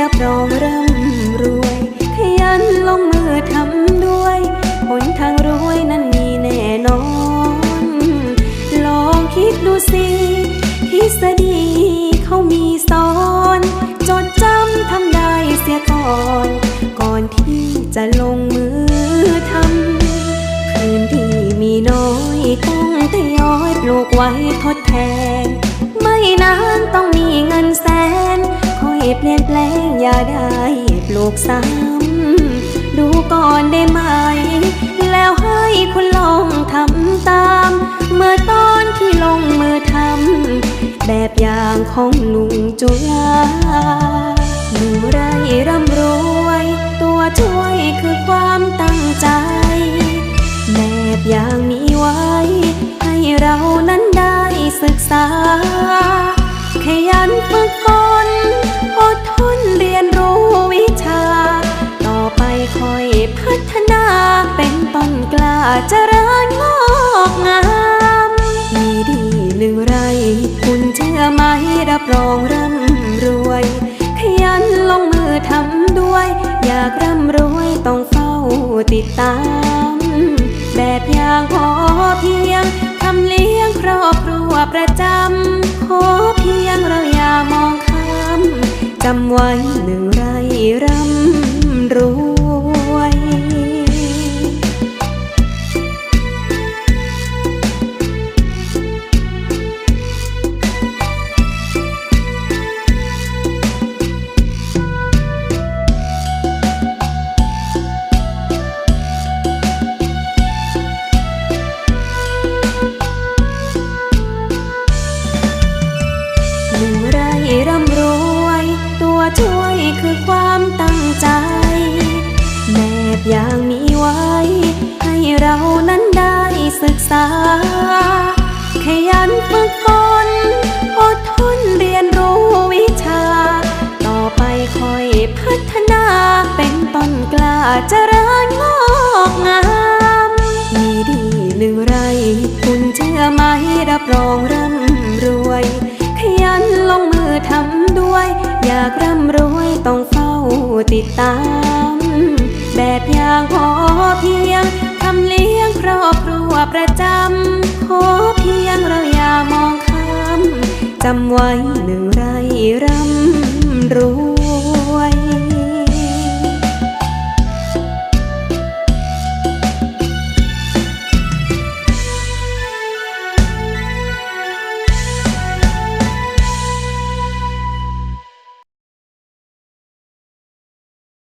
รับรองร่ำรวย ขยันลงมือทำด้วย ผลทางรวยนั้นมีแน่นอน ลองคิดดูสิทฤษฎีเขามีสอน จดจำทำได้เสียก่อน ก่อนที่จะลงมือทำคืนที่มีน้อยต้องทยอยปลูกไว้ทดแทน ไม่นานต้องมีเงินแสน เปลี่ยนแปลงอย่าได้ปลูกซ้ำดูก่อนได้ไหม แล้วให้คุณลองทำตาม เมื่อตอนที่ลงมือทำแบบอย่างของลุงจุฬาหนูไรร่ำรวย ตัวช่วยคือความตั้งใจ แบบอย่างนี้ไว้ ให้เรานั้นได้ศึกษา พัฒนาเป็นต้นกล้าเจริญงอกงาม มีดีหนึ่งไร คุณเชื่อไหมรับรองร่ำรวย ขยันลงมือทำด้วย อยากร่ำรวยต้องเฝ้าติดตาม แบบอย่างพอเพียงทำเลี้ยงครอบครัวประจำขอเพียงเราอย่ามองข้ามจำไว้หนึ่งไรร่ำรวย หนึ่งไรร่ำรวย ตัวช่วยคือความตั้งใจแบบอย่างมีไว้ ให้เรานั้นได้ศึกษา ขยันฝึกฝนอดทนเรียนรู้วิชา ต่อไปค่อยพัฒนาเป็นต้นกล้าเจริญงอกงาม มีดีหนึ่งไร คุณเชื่อไหมรับรองร่ำรวย อทำด้วย อยากร่ำรวยต้องเฝ้าติดตาม แบบอย่างพอเพียงทำเลี้ยงครอบครัวประจำขอเพียงเราอย่ามองข้ามจำไว้หนึ่งไรร่ำรวย